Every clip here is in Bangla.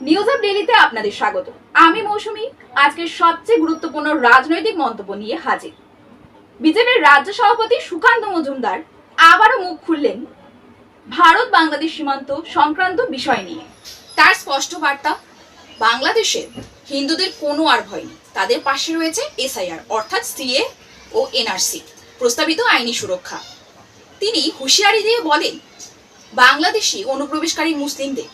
নিউজ অফ ডেলিতে আপনাদের স্বাগত। আমি মৌসুমী আজকের সবচেয়ে গুরুত্বপূর্ণ রাজনৈতিক মন্তব্য নিয়ে হাজির। বিজেপির রাজ্য সভাপতি সুকান্ত মজুমদার আবারও মুখ খুললেন ভারত বাংলাদেশ সীমান্ত সংক্রান্ত বিষয় নিয়ে। তার স্পষ্ট বার্তা, বাংলাদেশে হিন্দুদের কোনো আর ভয় নেই। তাদের পাশে রয়েছে এসআইআর, অর্থাৎ সিএ ও এনআরসি, প্রস্তাবিত আইনি সুরক্ষা। তিনি হুঁশিয়ারি দিয়ে বলেন, বাংলাদেশি অনুপ্রবেশকারী মুসলিমদের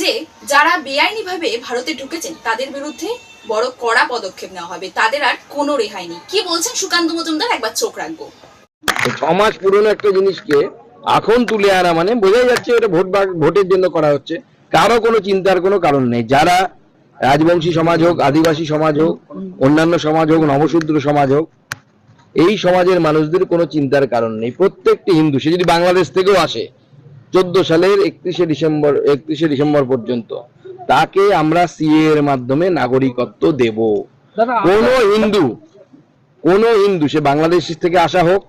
যে যারা বেআইনিভাবে ভারতে ঢুকেছেন, তাদের বিরুদ্ধে বড় কড়া পদক্ষেপ নেওয়া হবে। তাদের আর কোনো রেহাই নেই। কি বলছেন সুকান্ত মজুমদার? একবার চোখ রাখব। ছ পুরনো একটা জিনিসকে এখন তুলে আনা মানে বোঝাই যাচ্ছে এটা ভোট ভোটের জন্য করা হচ্ছে। কারও কোনো চিন্তার কোনো কারণ নেই। যারা রাজবংশী সমাজ হোক, আদিবাসী সমাজ হোক, অন্যান্য সমাজ হোক, নবশূদ্র সমাজ হোক, এই সমাজের মানুষদের কোনো চিন্তার কারণ নেই। প্রত্যেকটি হিন্দু, সে যদি বাংলাদেশ থেকেও আসে চোদ্দ সালের একত্রিশে ডিসেম্বর একত্রিশে ডিসেম্বর পর্যন্ত। তাকে আমরা সিএ এর মাধ্যমে নাগরিকত্ব দেব। কোন হিন্দু কোন হিন্দু সে বাংলাদেশ থেকে আসা হোক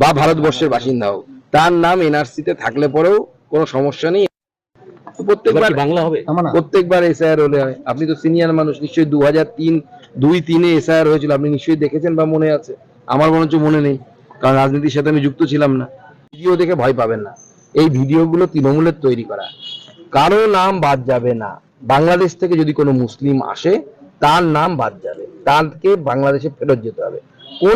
বা ভারতবর্ষের বাসিন্দা হোক তার নাম এনআরসি তে থাকলে পরেও কোনো সমস্যা নেই। প্রত্যেকবার বাংলা হবে? প্রত্যেকবার এসআইআর হলে হয়। আপনি তো সিনিয়র মানুষ নিশ্চয়ই দু হাজার তিন দুই তিনে এসআইআর হয়েছিল। আপনি নিশ্চয়ই দেখেছেন বা মনে আছে? আমার মনে হচ্ছে মনে নেই। কারণ রাজনীতির সাথে আমি যুক্ত ছিলাম না। ভিডিও দেখে ভয় পাবেন না। এই ভিডিওগুলো তৃণমূলের তৈরি করা। কারও নাম বাদ যাবে না। বাংলাদেশ থেকে যদি কোনো মুসলিম আসে, তার নাম বাদ যাবে। তাকে বাংলাদেশে ফেরত যেতে হবে।